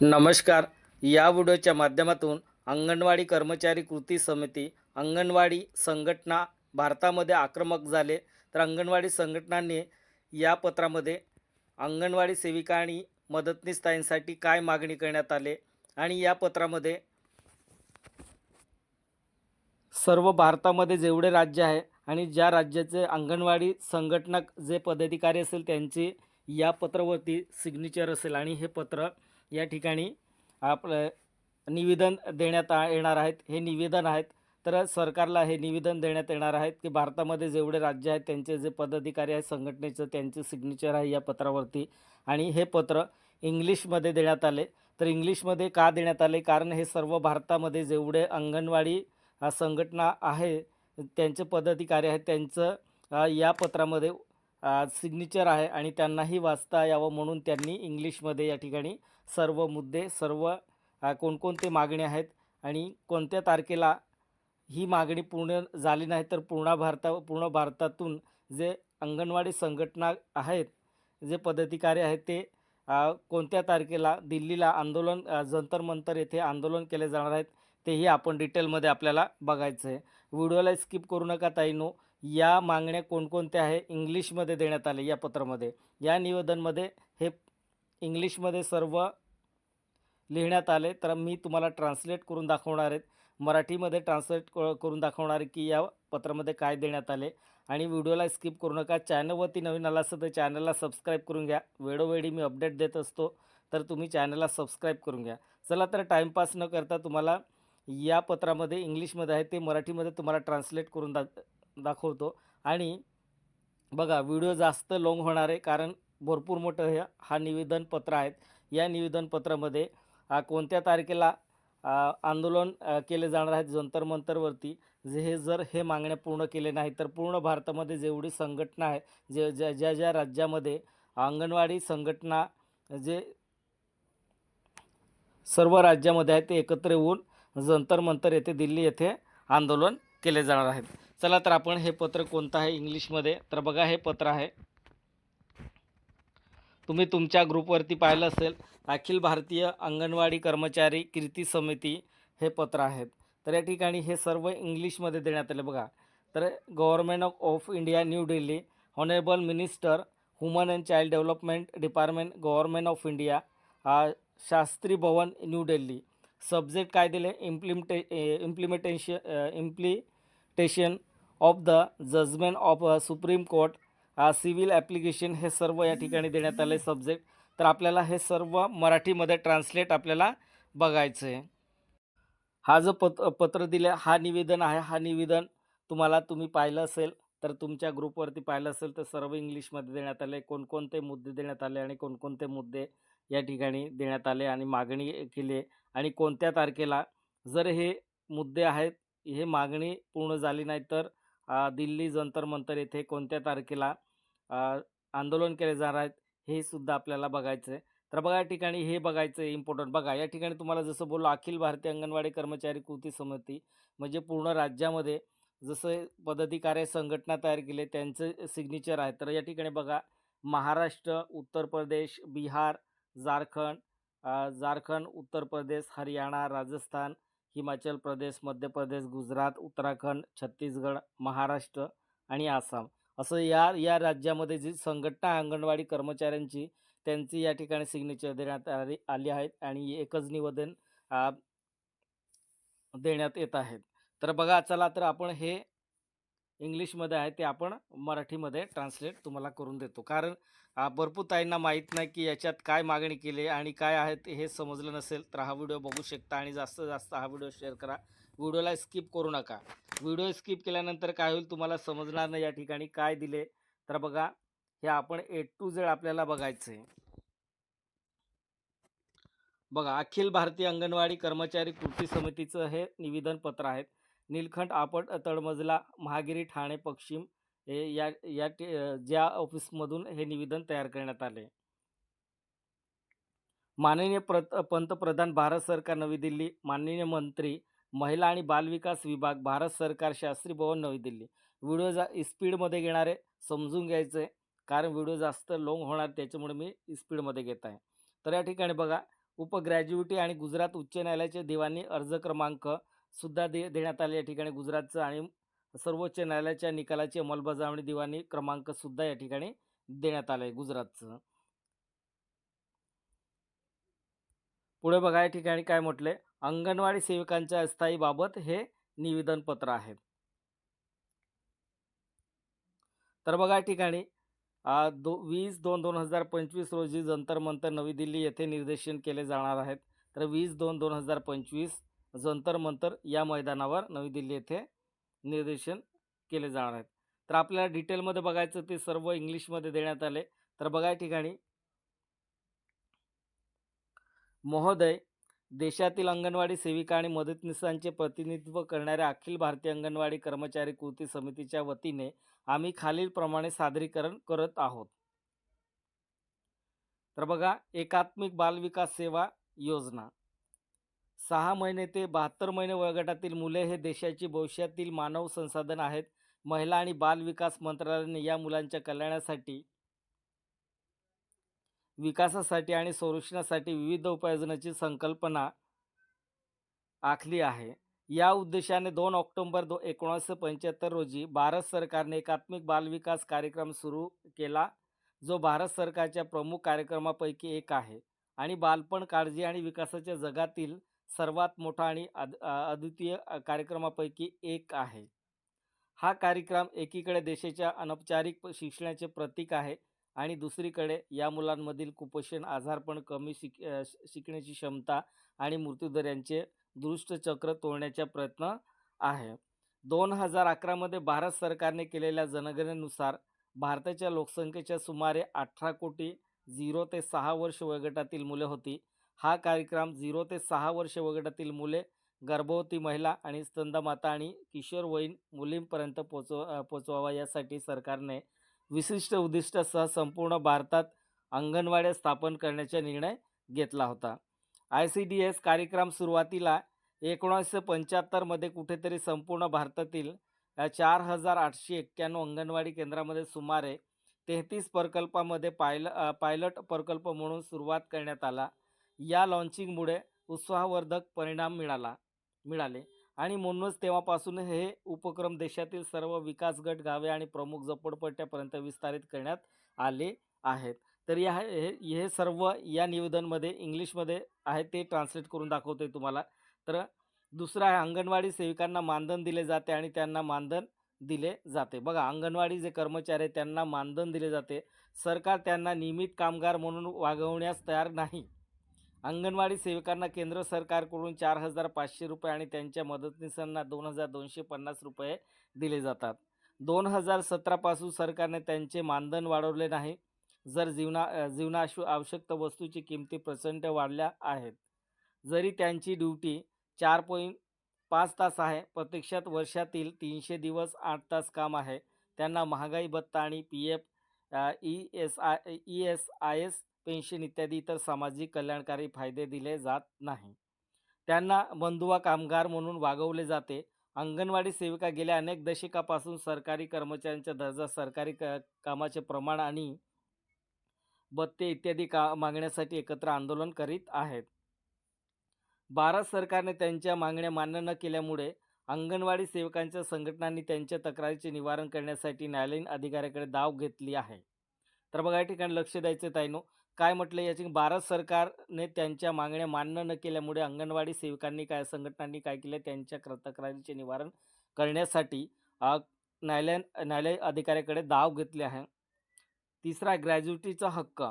नमस्कार. या व्हिडिओच्या माध्यमातून अंगणवाडी कर्मचारी कृती समिती अंगणवाडी संघटना भारतामध्ये आक्रमक झाले. तर अंगणवाडी संघटनांनी या पत्रामध्ये अंगणवाडी सेविका आणि मदतनीस ताईंसाठी काय मागणी करण्यात आले आणि या पत्रामध्ये सर्व भारतामध्ये जेवढे राज्य आहे आणि ज्या राज्याचे अंगणवाडी संघटना जे पदाधिकारी असेल त्यांची या पत्रावरती सिग्नेचर असेल आणि हे पत्र या ठिकाणी आपलं निवेदन देण्यात आ- येणार आहेत. हे निवेदन आहेत. तर सरकारला हे निवेदन देण्यात येणार आहेत की भारतामध्ये जेवढे राज्य आहेत त्यांचे जे पदाधिकारी आहेत संघटनेचं त्यांचे सिग्नेचर आहे या पत्रावरती. आणि हे पत्र इंग्लिशमध्ये देण्यात आले. तर इंग्लिशमध्ये का देण्यात आले? कारण हे सर्व भारतामध्ये जेवढे अंगणवाडी संघटना आहे त्यांचे पदाधिकारी आहेत त्यांचं या पत्रामध्ये सिग्नेचर आहे आणि त्यांनाही वाचता यावं म्हणून त्यांनी इंग्लिशमध्ये या ठिकाणी सर्व मुद्दे सर्व कोणकोणते मागणी आहेत आणि कोणत्या तारखेला ही मागणी पूर्ण झाली नाही तर पूर्ण भारता पूर्ण भारतातून जे अंगणवाडी संघटना आहेत जे पदाधिकारी आहेत ते कोणत्या तारखेला दिल्लीला आंदोलन जंतर मंतर येथे आंदोलन केले जाणार आहेत तेही आपण डिटेलमध्ये आपल्याला बघायचं आहे व्हिडिओला स्किप करू नका ताईनो. या मागण्या कोणकोणत्या आहे इंग्लिशमध्ये देण्यात आले या पत्रामध्ये. या निवेदनमध्ये हे इंग्लिशमध्ये सर्व लिहिण्यात आले तर मी तुम्हाला ट्रान्सलेट करून दाखवणार आहेत मराठीमध्ये ट्रान्सलेट क- करून दाखवणार आहे की या पत्रामध्ये काय देण्यात आले. आणि व्हिडिओला स्किप करू नका. चॅनलवरती नवीन आला असतं तर चॅनलला सबस्क्राईब करून घ्या. वेळोवेळी मी अपडेट देत असतो तर तुम्ही चॅनलला सबस्क्राईब करून घ्या. चला तर टाईमपास न करता तुम्हाला या पत्रामध्ये इंग्लिशमध्ये आहे ते मराठीमध्ये तुम्हाला ट्रान्सलेट करून दा दाखवतो. आणि बघा व्हिडिओ जास्त लाँग होणार आहे कारण भरपूर मोठं हे हा निवेदन पत्र आहेत. या निवेदनपत्रामध्ये कोणत्या तारखेला आंदोलन केले जाणार आहेत जंतर मंतरवरती? जे हे जर हे मागण्या पूर्ण केले नाही तर पूर्ण भारतामध्ये जेवढी संघटना आहे जे ज्या ज्या ज्या राज्यामध्ये अंगणवाडी संघटना जे सर्व राज्यामध्ये आहेत ते एकत्र येऊन जंतर मंतर येथे दिल्ली येथे आंदोलन केले जाणार आहेत चला तर आपण हे पत्र कोणतं आहे इंग्लिशमध्ये? तर बघा हे पत्र आहे. तुम्ही तुमच्या ग्रुपवरती पाहिलं असेल अखिल भारतीय अंगणवाडी कर्मचारी कीर्ती समिती हे पत्र आहेत. तर या ठिकाणी हे सर्व इंग्लिशमध्ये देण्यात आले बघा. तर government of India New Delhi honourable minister human and child development department government of India Shastri Bhavan New Delhi. Subject काय दिले? Implementation implementation implementation of the judgement of supreme court civil application हे सर्व या ठिकाणी देण्यात आले subject. तर आपल्याला हे सर्व मराठीमध्ये ट्रान्सलेट आपल्याला बघायचं आहे हा जो पत पत्र दिले हा निवेदन आहे. हा निवेदन तुम्हाला तुम्ही पाहिलं असेल तर तुमच्या ग्रुपवरती पाहिलं असेल तर सर्व इंग्लिशमध्ये देण्यात आले कोणकोणते मुद्दे देण्यात आले आणि कोणकोणते मुद्दे या ठिकाणी देण्यात आले आणि मागणी केली आणि कोणत्या तारखेला? जर हे मुद्दे आहेत हे मागणी पूर्ण झाली नाही तर दिल्ली जंतर मंतर येथे कोणत्या तारखेला आंदोलन केले जाणार आहेत हे सुद्धा आपल्याला बघायचं आहे तर बघा या ठिकाणी हे बघायचं आहे इम्पॉर्टंट बघा या ठिकाणी तुम्हाला जसं बोललो अखिल भारतीय अंगणवाडी कर्मचारी कृती समिती म्हणजे पूर्ण राज्यामध्ये जसं पदाधिकारी संघटना तयार केले त्यांचं सिग्नेचर आहे तर या ठिकाणी बघा महाराष्ट्र उत्तर प्रदेश बिहार झारखंड झारखंड उत्तर प्रदेश हरियाणा राजस्थान हिमाचल प्रदेश मध्य प्रदेश गुजरात उत्तराखंड छत्तीसगड महाराष्ट्र आणि आसाम. असं या या राज्यामध्ये जी संघटना अंगणवाडी कर्मचाऱ्यांची त्यांची या ठिकाणी सिग्नेचर देण्यात आली आली आहेत आणि एकच निवेदन देण्यात येत आहेत तर बघा चला तर आपण हे इंग्लिशमध्ये आहे ते आपण मराठीमध्ये ट्रान्सलेट तुम्हाला करून देतो. कारण भरपूर ताईंना माहीत नाही की याच्यात काय मागणी केली आहे आणि काय आहे ते हे समजलं नसेल तर हा व्हिडिओ बघू शकता आणि जास्तीत जास्त हा व्हिडिओ शेअर करा. व्हिडिओला स्किप करू नका. व्हिडिओ स्किप केल्यानंतर काय होईल तुम्हाला समजणार नाही या ठिकाणी काय दिले. तर बघा हे आपण ए टू झेड आपल्याला बघायचं आहे बघा अखिल भारतीय अंगणवाडी कर्मचारी कृती समितीचं हे निवेदन पत्र आहे. नीलखंड आपट तळमजला महागिरी ठाणे पश्चिम हे या या ज्या ऑफिसमधून हे निवेदन तयार करण्यात आले. माननीय प्रत पंतप्रधान भारत सरकार नवी दिल्ली माननीय मंत्री महिला आणि बालविकास विभाग भारत सरकार शास्त्री भवन नवी दिल्ली. व्हिडिओ जा स्पीडमध्ये घेणारे समजून घ्यायचं आहे कारण व्हिडिओ जास्त लाँग होणार त्याच्यामुळे मी स्पीडमध्ये घेत आहे. तर या ठिकाणी बघा उपग्रॅज्युएटी आणि गुजरात उच्च न्यायालयाचे देवांनी अर्ज क्रमांक सुद्धा दे देण्यात आले. या ठिकाणी गुजरातचं आणि सर्वोच्च न्यायालयाच्या निकालाची अंमलबजावणी दिवाणी क्रमांक सुद्धा या ठिकाणी देण्यात आलं आहे गुजरातचं. पुढे बघा या ठिकाणी काय म्हटलंय? अंगणवाडी सेविकांच्या अस्थायीबाबत हे निवेदनपत्र आहे. तर बघा ठिकाणी दो वीस दोन दोन हजार पंचवीस रोजी जंतर मंतर नवी दिल्ली येथे निर्देशन केले जाणार आहेत. तर वीस दोन दोन हजार पंचवीस जंतर मंतर या मैदानावर नवी दिल्ली येथे निर्देशन केले जाणार आहेत. तर आपल्याला डिटेलमध्ये बघायचं ते सर्व इंग्लिशमध्ये देण्यात आले. तर बघा ठिकाणी महोदय देशातील अंगणवाडी सेविका आणि मदतनीसांचे प्रतिनिधित्व करणाऱ्या अखिल भारतीय अंगणवाडी कर्मचारी कृती समितीच्या वतीने आम्ही खालीलप्रमाणे सादरीकरण करत आहोत. तर बघा एकात्मिक बालविकास सेवा योजना. सहा महिने ते बहात्तर महिने वयोगटातील मुले हे देशाची भविष्यातील मानव संसाधन आहेत. महिला आणि बाल विकास मंत्रालयाने या मुलांच्या कल्याणासाठी विकासासाठी आणि संरक्षणासाठी विविध उपाययोजनाची संकल्पना आखली आहे. या उद्देशाने दोन ऑक्टोबर दो एकोणीसशे पंच्याहत्तर रोजी भारत सरकारने एकात्मिक बालविकास कार्यक्रम सुरू केला जो भारत सरकारच्या प्रमुख कार्यक्रमापैकी एक आहे आणि बालपण काळजी आणि विकासाच्या जगातील सर्वात मोठा आणि अद अद्वितीय कार्यक्रमापैकी एक आहे. हा कार्यक्रम एकीकडे देशाच्या अनौपचारिक शिक्षणाचे प्रतीक आहे आणि दुसरीकडे या मुलांमधील कुपोषण आजारपण कमी शिक शिकण्याची क्षमता आणि मृत्यूदर यांचे चक्र तोडण्याचा प्रयत्न आहे. दोन हजार अकरामध्ये भारत सरकारने केलेल्या जनगणनेनुसार भारताच्या लोकसंख्येच्या सुमारे अठरा कोटी झिरो ते सहा वर्ष वयोगटातील मुले होती. हा कार्यक्रम झिरो ते सहा वर्ष वयोगटातील मुले गर्भवती महिला आणि स्तंदमाता आणि किशोरवयीन मुलींपर्यंत पोचव पोचवावा यासाठी सरकारने विशिष्ट उद्दिष्टासह संपूर्ण भारतात अंगणवाड्या स्थापन करण्याचा निर्णय घेतला होता. आय सी डी एस कार्यक्रम सुरुवातीला एकोणीसशे पंच्याहत्तरमध्ये कुठेतरी संपूर्ण भारतातील चार हजार आठशे एक्क्याण्णव अंगणवाडी केंद्रामध्ये सुमारे तेहतीस प्रकल्पामध्ये पायल पायलट प्रकल्प म्हणून सुरुवात करण्यात आला. या लॉन्चिंगमुळे उत्साहवर्धक परिणाम मिळाला मिळाले. आणि म्हणूनच तेव्हापासून हे उपक्रम देशातील सर्व विकास गट गावे आणि प्रमुख झोपडपट्ट्यापर्यंत विस्तारित करण्यात आले आहेत. तर या हे हे सर्व या निवेदनमध्ये इंग्लिशमध्ये आहे ते ट्रान्सलेट करून दाखवतो आहे तुम्हाला. तर दुसरं आहे अंगणवाडी सेविकांना मानधन दिले जाते आणि त्यांना मानधन दिले जाते. बघा अंगणवाडी जे कर्मचारी आहेत त्यांना मानधन दिले जाते. सरकार त्यांना नियमित कामगार म्हणून वागवण्यास तयार नाही. अंगणवाडी सेविकांना केंद्र सरकारकडून चार हजार पाचशे रुपये आणि त्यांच्या मदतनीसांना दोन हजार दोनशे पन्नास रुपये दिले जातात. दोन हजार सतरापासून सरकारने त्यांचे मानधन वाढवले नाही. जर जीवना जीवनाशु आवश्यक वस्तूची किमती प्रचंड वाढल्या आहेत. जरी त्यांची ड्युटी चार पॉईंट पाच तास आहे प्रत्यक्षात वर्षातील तीनशे दिवस आठ तास काम आहे. त्यांना महागाई भत्ता आणि P F E S I E S I S pension इत्यादी इतर सामाजिक कल्याणकारी फायदे दिले जात नाही. त्यांना बंधुवा कामगार म्हणून वागवले जाते. अंगणवाडी सेविका गेल्या अनेक दशकापासून सरकारी कर्मचाऱ्यांचा दर्जा सरकारी क कामाचे प्रमाण आणि बत्ते इत्यादी का मागण्यासाठी एकत्र आंदोलन करीत आहेत. भारत सरकारने त्यांच्या मागण्या मान्य न केल्यामुळे अंगणवाडी सेवकांच्या संघटनांनी त्यांच्या तक्रारीचे निवारण करण्यासाठी न्यायालयीन अधिकाऱ्याकडे दाव घेतली आहे. तर बघा या ठिकाणी लक्ष द्यायचं ताईनो. काय म्हटलं याची? भारत सरकारने त्यांच्या मागण्या मान्य न केल्यामुळे अंगणवाडी सेविकांनी काय संघटनांनी काय केलं? त्यांच्या तक्रारीचे निवारण करण्यासाठी न्यायालय न्यायालय अधिकाऱ्याकडे दाव घेतले आहे. तिसरा ग्रॅज्युटीचा हक्क.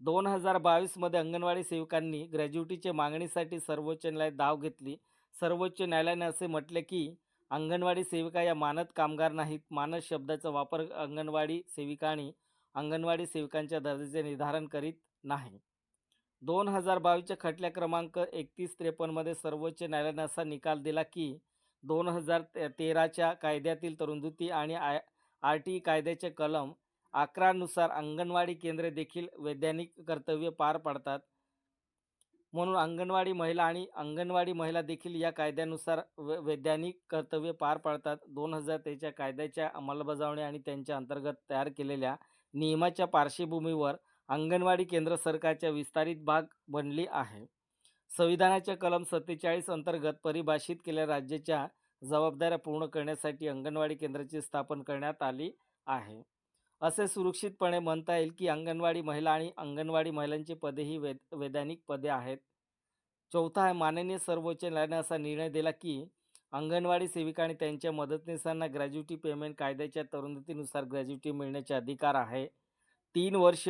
दोन हजार बावीसमध्ये अंगणवाडी सेविकांनी ग्रॅज्युटीच्या मागणीसाठी सर्वोच्च न्यायालयात दाव घेतली. सर्वोच्च न्यायालयाने असे म्हटले की अंगणवाडी सेविका या मानद कामगार नाहीत. मानद शब्दाचा वापर अंगणवाडी सेविका आणि अंगणवाडी सेविकांच्या दर्जाचे निर्धारण करीत नाही. दोन हजार बावीसच्या खटल्या क्रमांक एकतीस त्रेपन्नमध्ये सर्वोच्च न्यायालयाने असा निकाल दिला की दोन हजार ते तेराच्या कायद्यातील तरुणदुती आणि आय आर टी कायद्याचे कलम अकरानुसार अंगणवाडी केंद्रे देखील वैधानिक कर्तव्य पार पाडतात. म्हणून अंगणवाडी महिला आणि अंगणवाडी महिला देखील या कायद्यानुसार वै वैधानिक कर्तव्य पार पाडतात. दोन हजार तेच्या कायद्याच्या अंमलबजावणी आणि त्यांच्या अंतर्गत तयार केलेल्या नियमाच्या पार्श्वभूमीवर अंगणवाडी केंद्र सरकारच्या विस्तारित भाग बनली आहे. संविधानाच्या कलम सत्तेचाळीस अंतर्गत परिभाषित केलेल्या राज्याच्या जबाबदाऱ्या पूर्ण करण्यासाठी अंगणवाडी केंद्राची स्थापन करण्यात आली आहे. असे सुरक्षितपणे म्हणता येईल की अंगणवाडी महिला आणि अंगणवाडी महिलांची पदे ही वेद वैधानिक पदे आहेत. चौथा आहे माननीय सर्वोच्च न्यायालयाने असा निर्णय दिला की अंगणवाडी सेविका आणि त्यांच्या मदतनीसांना ग्रॅज्युटी पेमेंट कायद्याच्या तरतुदीनुसार ग्रॅज्युटी मिळण्याचे अधिकार आहे. तीन वर्ष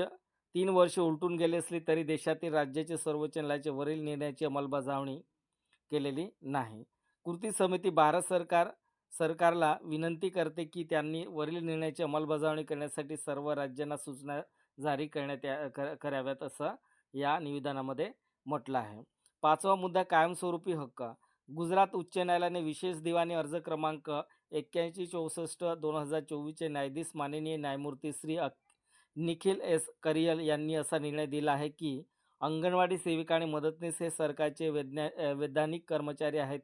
तीन वर्ष उलटून गेले असली तरी देशातील राज्याचे सर्वोच्च न्यायालयाचे वरील निर्णयाची अंमलबजावणी केलेली नाही. कृती समिती भारत सरकार सरकारला विनंती करते की त्यांनी वरील निर्णयाची अंमलबजावणी करण्यासाठी सर्व राज्यांना सूचना जारी करण्यात या कराव्यात असं या निवेदनामध्ये म्हटलं आहे. पाचवा मुद्दा कायमस्वरूपी हक्क. गुजरात उच्च न्यायालयाने विशेष दिवाणी अर्ज क्रमांक एक्क्याऐंशी चौसष्ट दोन हजार चोवीसचे न्यायाधीश माननीय न्यायमूर्ती श्री अक निखिल एस. करियल यांनी असा निर्णय दिला आहे की अंगणवाडी सेविका आणि मदतनीस हे सरकारचे वैज्ञा वैधानिक कर्मचारी आहेत.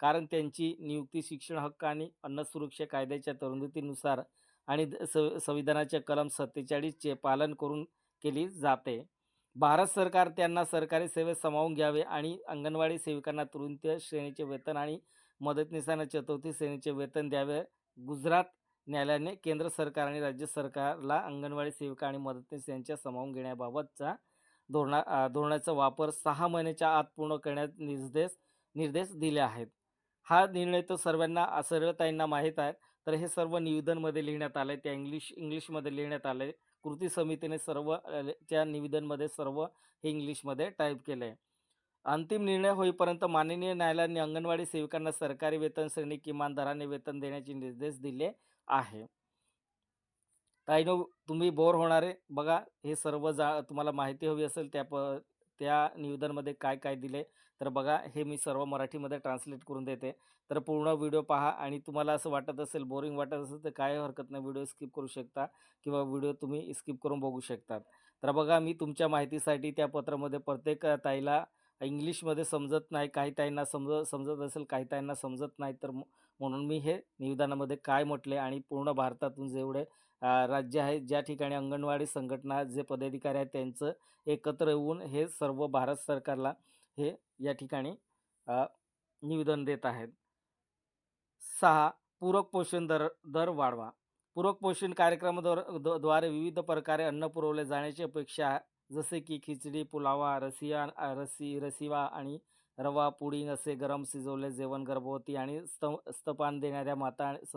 कारण त्यांची नियुक्ती शिक्षण हक्क आणि अन्न सुरक्षा कायद्याच्या तरतुदीनुसार आणि द- स संविधानाच्या कलम सत्तेचाळीसचे पालन करून केली जाते. भारत सरकार त्यांना सरकारी सेवेत सामावून घ्यावे आणि अंगणवाडी सेविकांना तृतीय श्रेणीचे वेतन आणि मदतनीसांना चतुर्थी श्रेणीचे वेतन द्यावे. गुजरात न्यायालयाने केंद्र सरकार आणि राज्य सरकारला अंगणवाडी सेविका आणि मदतनीस यांच्या सामावून घेण्याबाबतचा धोरणा धोरणाचा वापर सहा महिन्याच्या आत पूर्ण करण्यात निर्देश निर्देश दिले आहेत. हा निर्णय तर सर्वांना सर्वताईंना माहीत आहे तर हे सर्व निवेदनमध्ये लिहिण्यात आलं आहे त्या इंग्लिश इंग्लिशमध्ये लिहिण्यात आलं आहे कृती समितीने सर्व त्या निवेदनमध्ये सर्व हे इंग्लिशमध्ये टाईप केलं आहे अंतिम निर्णय होईपर्यंत माननीय न्यायालयाने अंगणवाडी सेविकांना सरकारी वेतन श्रेणी किमान दराने वेतन देण्याचे निर्देश दिले. आहे. ताईनो तुम्ही बोर होणारे बघा हे सर्व जा तुम्हाला माहिती हवी असेल त्या प त्या निवेदनमध्ये काय काय दिले तर बघा हे मी सर्व मराठीमध्ये ट्रान्सलेट करून देते. तर पूर्ण व्हिडिओ पहा आणि तुम्हाला असं वाटत असेल बोरिंग वाटत असेल तर काय हरकत नाही. व्हिडिओ स्किप करू शकता किंवा व्हिडिओ तुम्ही स्किप करून बघू शकतात. तर बघा मी तुमच्या माहितीसाठी त्या पत्रामध्ये प्रत्येक ताईला इंग्लिशमध्ये समजत नाही. काही ताईंना समज समजत असेल काही ताईंना समजत नाही. तर म्हणून मी हे निवेदनामध्ये काय म्हटले आणि पूर्ण भारतातून जेवढे राज्य आहेत ज्या ठिकाणी अंगणवाडी संघटना जे पदाधिकारी आहेत त्यांचं एकत्र येऊन हे सर्व भारत सरकारला हे या ठिकाणी निवेदन देत आहेत. सहा पूरक पोषण दर दर वाढवा. पूरक पोषण कार्यक्रमाद्वारे द- द्वारे विविध प्रकारे अन्न पुरवले जाण्याची अपेक्षा जसे की खिचडी पुलावा रसिया रसी रसिवा आणि रवा पुडिंग असे गरम शिजवले जेवण गर्भवती आणि स्त स्तपान देणाऱ्या माता स-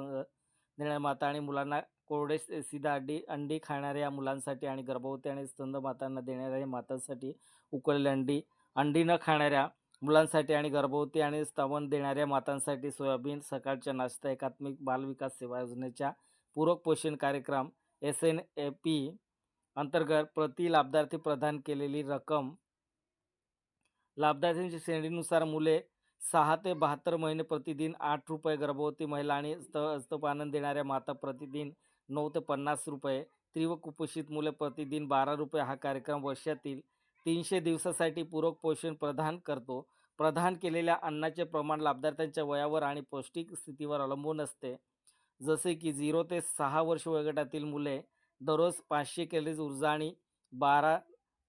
देणाऱ्या माता आणि मुलांना कोरडे सीधा अंडी अंडी खाणाऱ्या मुलांसाठी आणि गर्भवती आणि स्तंद मातांना देणाऱ्या मातांसाठी उकळलेली अंडी अंडी न खाणाऱ्या मुलांसाठी आणि गर्भवती आणि स्तवन देणाऱ्या मातांसाठी सोयाबीन सकाळच्या नाश्ता एकात्मिक बालविकास सेवा योजनेच्या पूरक पोषण कार्यक्रम एस एन ए पी अंतर्गत प्रति लाभार्थी प्रदान केलेली रक्कम लाभार्थ्यांच्या श्रेणीनुसार मुले सहा ते बहात्तर महिने प्रतिदिन आठ रुपये गर्भवती महिला आणि स्त स्तपानन देणाऱ्या माता प्रतिदिन नऊ ते पन्नास रुपये तीव्र कुपोषित मुले प्रतिदिन बारा रुपये हा कार्यक्रम वर्षातील तीनशे दिवसासाठी पूरक पोषण प्रदान करतो. प्रदान केलेल्या अन्नाचे प्रमाण लाभार्थ्यांच्या वयावर आणि पौष्टिक स्थितीवर अवलंबून असते. जसे की झिरो ते सहा वर्ष वयोगटातील मुले दररोज पाचशे कॅलरीज ऊर्जा आणि बारा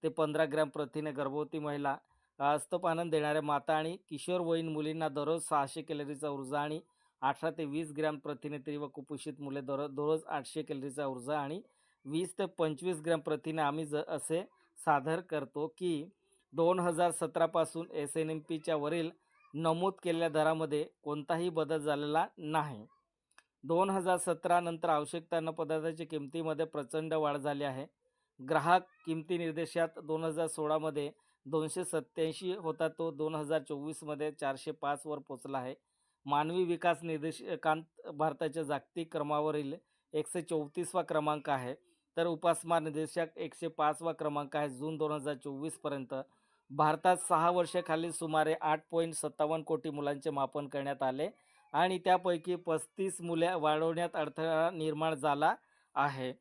ते पंधरा ग्रॅम प्रथिने गर्भवती महिला अ, स्तपानन देणाऱ्या माता आणि किशोरवयीन मुलींना दररोज सहाशे कॅलरीचा ऊर्जा आणि अठरा ते वीस ग्रॅम प्रथिने व कुपोषित मुले दर दररोज आठशे कॅलरीचा ऊर्जा आणि वीस ते पंचवीस ग्रॅम प्रथिने आम्ही ज असे सादर करतो की दोन हजार सतरापासून एस एन एम पीच्या वरील नमूद केलेल्या दरामध्ये कोणताही बदल झालेला नाही. दोन हजार सतरा नंतर आवश्यकता अन्नपदार्थाच्या किमतीमध्ये प्रचंड वाढ झाली आहे. ग्राहक किमती निर्देशात दोन हजार सोळामध्ये दोनशे सत्त्याऐंशी होता तो दोन हजार चोवीसमध्ये चारशे पाचवर पोचला आहे. मानवी विकास निर्देशकांत भारताच्या जागतिक क्रमावरील एकशे चौतीसवा क्रमांक आहे. तर उपासमार निर्देशक एकशे पाचवा क्रमांक आहे जून दोन हजार चोवीसपर्यंत भारतात सहा वर्षाखालील सुमारे आठ पॉईंट सत्तावन्न कोटी मुलांचे मापन करण्यात आले आणि त्यापैकी पस्तीस मुले वाढवण्यात अडथळा निर्माण झाला आहे.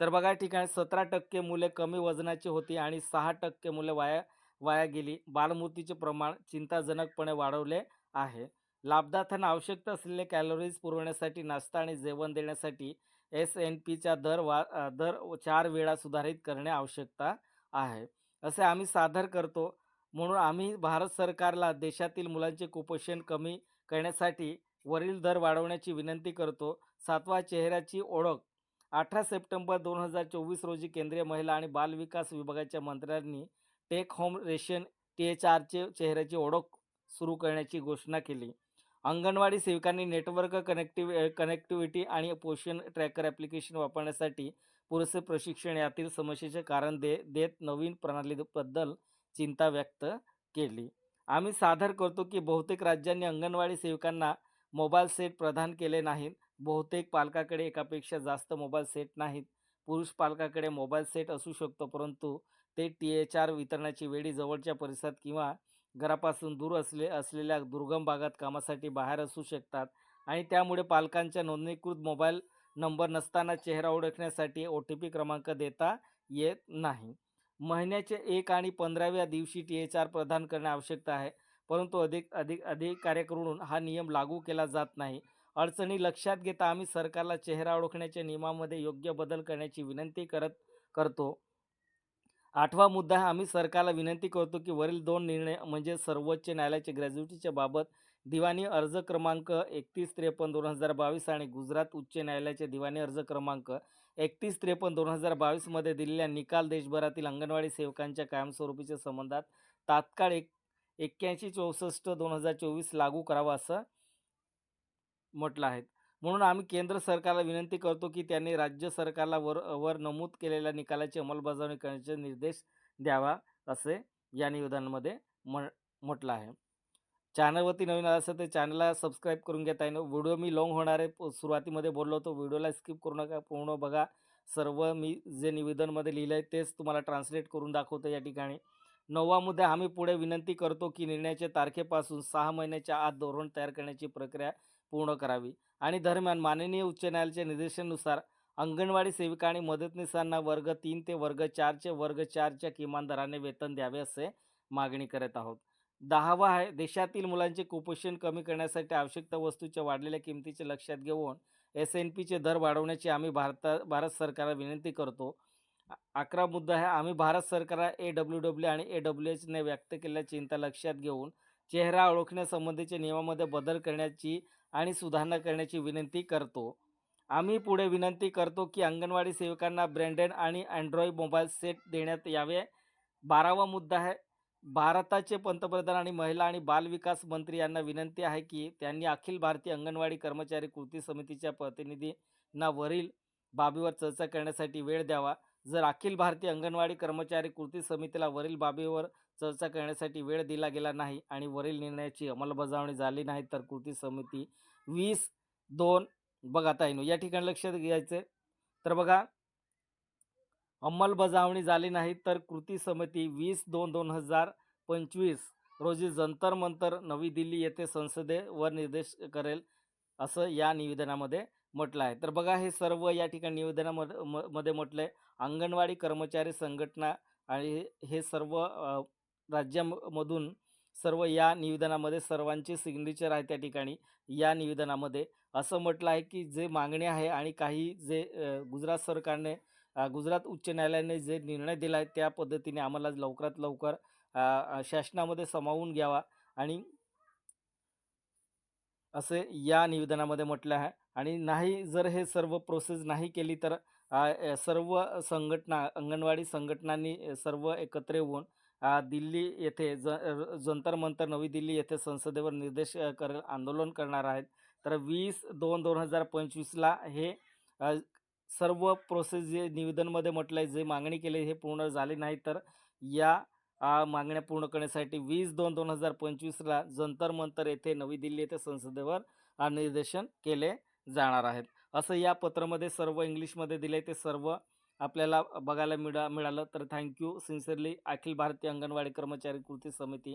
तर बघा ठिकाणी सतरा टक्के मुले कमी वजनाची होती आणि सहा टक्के मुले वाया वाया गेली. बालमृत्यूचे प्रमाण चिंताजनकपणे वाढवले आहे. लाभार्थ्यांना आवश्यकता असलेले कॅलरीज पुरवण्यासाठी नाश्ता आणि जेवण देण्यासाठी एस एन पीचा दर वा दर चार वेळा सुधारित करणे आवश्यकता आहे. असे आम्ही सादर करतो. म्हणून आम्ही भारत सरकारला देशातील मुलांचे कुपोषण कमी करण्यासाठी वरील दर वाढवण्याची विनंती करतो. सातवा चेहऱ्याची ओळख. अठरा सप्टेंबर दोन हजार चोवीस रोजी केंद्रीय महिला आणि बालविकास विभागाच्या मंत्र्यांनी take home ration T H आरचे चेहऱ्याची ओळख सुरू करण्याची घोषणा केली. अंगणवाडी सेविकांनी नेटवर्क कनेक्टिव कनेक्टिव्हिटी आणि पोषण ट्रॅकर ॲप्लिकेशन वापरण्यासाठी पुरेसे प्रशिक्षण यातील समस्येचे कारण दे देत नवीन प्रणालीबद्दल चिंता व्यक्त केली. आम्ही सादर करतो की बहुतेक राज्यांनी अंगणवाडी सेविकांना मोबाईल सेट प्रदान केले नाहीत. बहुतेक पालकाकडे एकापेक्षा जास्त मोबाईल सेट नाहीत. पुरुष पालकाकडे मोबाईल सेट असू शकतो परंतु ते टी एच आर वितरणाची वेळी जवळच्या परिसरात किंवा घरापासून दूर असले असलेल्या दुर्गम भागात कामासाठी बाहेर असू शकतात आणि त्यामुळे पालकांच्या नोंदणीकृत मोबाईल नंबर नसताना चेहरा ओळखण्यासाठी ओ टी पी क्रमांक देता येत नाही. महिन्याचे एक आणि पंधराव्या दिवशी टी एच आर प्रदान करणे आवश्यकता आहे परंतु अधिक अधिक अधिकाऱ्याकडून हा नियम लागू केला जात नाही. अडचणी लक्षात घेता आम्ही सरकारला चेहरा ओळखण्याच्या नियमामध्ये योग्य बदल करण्याची विनंती करत करतो. आठवा मुद्दा हा आम्ही सरकारला विनंती करतो की वरील दोन निर्णय म्हणजे सर्वोच्च न्यायालयाच्या ग्रॅज्युटीच्या बाबत दिवाणी अर्ज क्रमांक एकतीस त्रेपन्न दोन हजार बावीस आणि गुजरात उच्च न्यायालयाचे दिवाणी अर्ज क्रमांक एकतीस त्रेपन्न दोन हजार बावीसमध्ये दिलेल्या निकाल देशभरातील अंगणवाडी सेवकांच्या कायमस्वरूपीच्या संबंधात तात्काळ एक एक्क्याऐंशी चौसष्ट दोन हजार चोवीस लागू करावा असं म्हटलं आहे. म्हणून आम्ही केंद्र सरकारला विनंती करतो की त्यांनी राज्य सरकारला वर वर नमूद केलेल्या निकालाची अंमलबजावणी करण्याचे निर्देश द्यावा असे या निवेदनामध्ये म्हण म्हटलं आहे. चॅनलवरती नवीन आला असेल तर चॅनलला सबस्क्राईब करून घेता येईल व्हिडिओ मी लॉंग होणार आहे. सुरुवातीमध्ये बोललो होतो व्हिडिओला स्किप करू नका पूर्ण बघा. सर्व मी जे निवेदनमध्ये लिहिलं आहे तेच तुम्हाला ट्रान्सलेट करून दाखवतो या ठिकाणी. नववा मुद्दा आम्ही पुढे विनंती करतो की निर्णयाच्या तारखेपासून सहा महिन्याच्या आत धोरण तयार करण्याची प्रक्रिया पूर्ण करावी. आणि दरम्यान माननीय उच्च न्यायालयाच्या निर्देशानुसार अंगणवाडी सेविका आणि मदतनीसांना वर्ग तीन ते वर्ग चारचे वर्ग चारच्या किमान दराने वेतन द्यावे असे मागणी करत आहोत. दहावा आहे देशातील मुलांचे कुपोषण कमी करण्यासाठी आवश्यकता वस्तूच्या वाढलेल्या किमतीचे लक्षात घेऊन एस एन पीचे दर वाढवण्याची आम्ही भारता भारत सरकारला विनंती करतो. अकरा मुद्दा आहे आम्ही भारत सरकारला ए डब्ल्यू डब्ल्यू आणि ए डब्ल्यू एचने व्यक्त केलेल्या चिंता लक्षात घेऊन चेहरा ओळखण्यासंबंधीच्या नियमामध्ये बदल करण्याची आणि सुधारणा करण्याची विनंती करतो. आम्ही पुढे विनंती करतो की अंगणवाडी सेवकांना ब्रँडेड आणि अँड्रॉइड मोबाईल सेट देण्यात यावे. बारावा मुद्दा आहे भारताचे पंतप्रधान आणि महिला आणि बालविकास मंत्री यांना विनंती आहे की त्यांनी अखिल भारतीय अंगणवाडी कर्मचारी कृती समितीच्या प्रतिनिधींना वरील बाबीवर चर्चा करण्यासाठी वेळ द्यावा. जर अखिल भारतीय अंगणवाडी कर्मचारी कृती समितीला वरील बाबीवर चर्चा करण्यासाठी वेळ दिला गेला नाही आणि वरील निर्णयाची अंमलबजावणी झाली नाही तर कृती समिती वीस दोन बघा ताईनो या ठिकाणी लक्षात घ्यायचं तर बघा अंमलबजावणी झाली नाही तर कृती समिती वीस दोन दोन हजार पंचवीस रोजी जंतर मंतर नवी दिल्ली येथे संसदेवर निर्देश करेल असं या निवेदनामध्ये म्हटलं आहे. तर बघा हे सर्व या ठिकाणी निवेदनामध्ये म- मध्ये म्हटलं आहे अंगणवाडी कर्मचारी संघटना आणि हे- सर्व राज्यामधून सर्व या निवेदनामध्ये सर्वांचे सिग्नेचर आहे त्या ठिकाणी. या निवेदनामध्ये असं म्हटलं आहे की जे मागणी आहे आणि काही जे गुजरात सरकारने गुजरात उच्च न्यायालयाने जे निर्णय दिला आहे त्या पद्धतीने आम्हाला लवकरात लवकर शासनामध्ये सामावून घ्यावा आणि असे या निवेदनामध्ये म्हटलं आहे. आणि नाही जर हे सर्व प्रोसेस नाही केली तर सर्व संघटना अंगणवाडी संघटनांनी सर्व एकत्र येऊन दिल्ली येथे ज जंतर मंतर नवी दिल्ली येथे संसदेवर निर्देश कर आंदोलन करणार आहेत. तर वीस दोन दोन हजार पंचवीसला हे सर्व प्रोसेस जे निवेदनमध्ये म्हटलं आहे जे मागणी केली हे पूर्ण झाली नाही तर या मागण्या पूर्ण करण्यासाठी वीस दोन दोन हजार पंचवीसला जंतर मंतर येथे नवी दिल्ली येथे संसदेवर निर्देशन केले जाणार आहेत. असं या पत्रामध्ये सर्व इंग्लिशमध्ये दिले ते सर्व आपल्याला बघायला मिळा मिळालं तर थँक्यू सिन्सिअरली अखिल भारतीय अंगणवाडी कर्मचारी कृती समिती.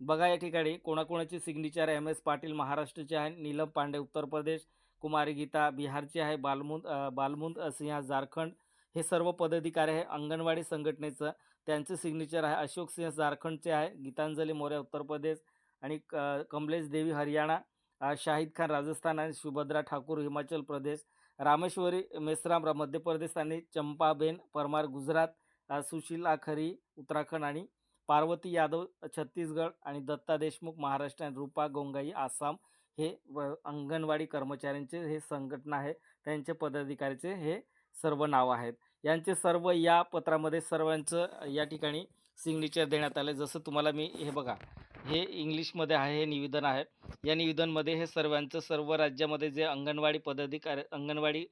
बघा या ठिकाणी कोणाकोणाची सिग्नेचर एम एस पाटील महाराष्ट्राचे आहे नीलम पांडे उत्तर प्रदेश कुमारी गीता बिहारचे आहे बालमुंद बालमुंद सिंह झारखंड. हे सर्व पदाधिकारी आहे अंगणवाडी संघटनेचं. त्यांचे सिग्नेचर आहे अशोक सिंह झारखंडचे आहे गीतांजली मोर्या उत्तर प्रदेश आणि क कमलेश देवी हरियाणा. शाहिद खान राजस्थान आणि सुभद्रा ठाकूर हिमाचल प्रदेश. रामेश्वरी मेसराम मध्य प्रदेश आणि चंपाबेन परमार गुजरात सुशीला खरी उत्तराखंड आणि पार्वती यादव छत्तीसगड आणि दत्ता देशमुख महाराष्ट्र आणि रूपा गोंगाई आसाम हे अंगणवाडी कर्मचाऱ्यांचे हे संघटना आहे. त्यांचे पदाधिकारीचे हे सर्व नाव आहेत. यांचे सर्व या पत्रामध्ये सर्वांचं या ठिकाणी सिग्नेचर देण्यात आले. जसं तुम्हाला मी हे बघा हे इंग्लिशमध्ये आहे हे निवेदन आहे. या निवेदनमध्ये हे सर्वांचं सर्व राज्यामध्ये जे अंगणवाडी पदाधिकारी अंगणवाडी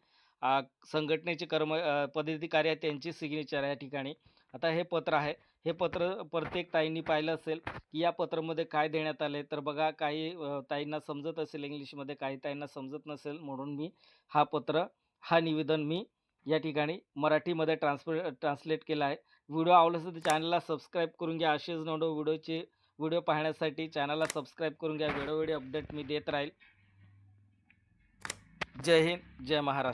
संघटनेचे कर्म पदाधिकारी आहेत त्यांची सिग्नेचर आहे या ठिकाणी. आता हे पत्र आहे. हे पत्र प्रत्येक ताईंनी पाहिलं असेल की या पत्रामध्ये काय देण्यात आले. तर बघा काही ताईंना समजत असेल इंग्लिशमध्ये काही ताईंना समजत नसेल म्हणून मी हा पत्र हा निवेदन मी या ठिकाणी मराठीमध्ये ट्रान्सफर ट्रान्सलेट केला आहे. व्हिडिओ आवडला असेल तर चॅनलला सबस्क्राईब करून घ्या. असेच नवडो व्हिडिओचे व्हिडिओ पाहण्यासाठी चॅनलला सबस्क्राईब करून घ्या. वेळोवेळी अपडेट मी देत राहील. जय हिंद जय महाराष्ट्र.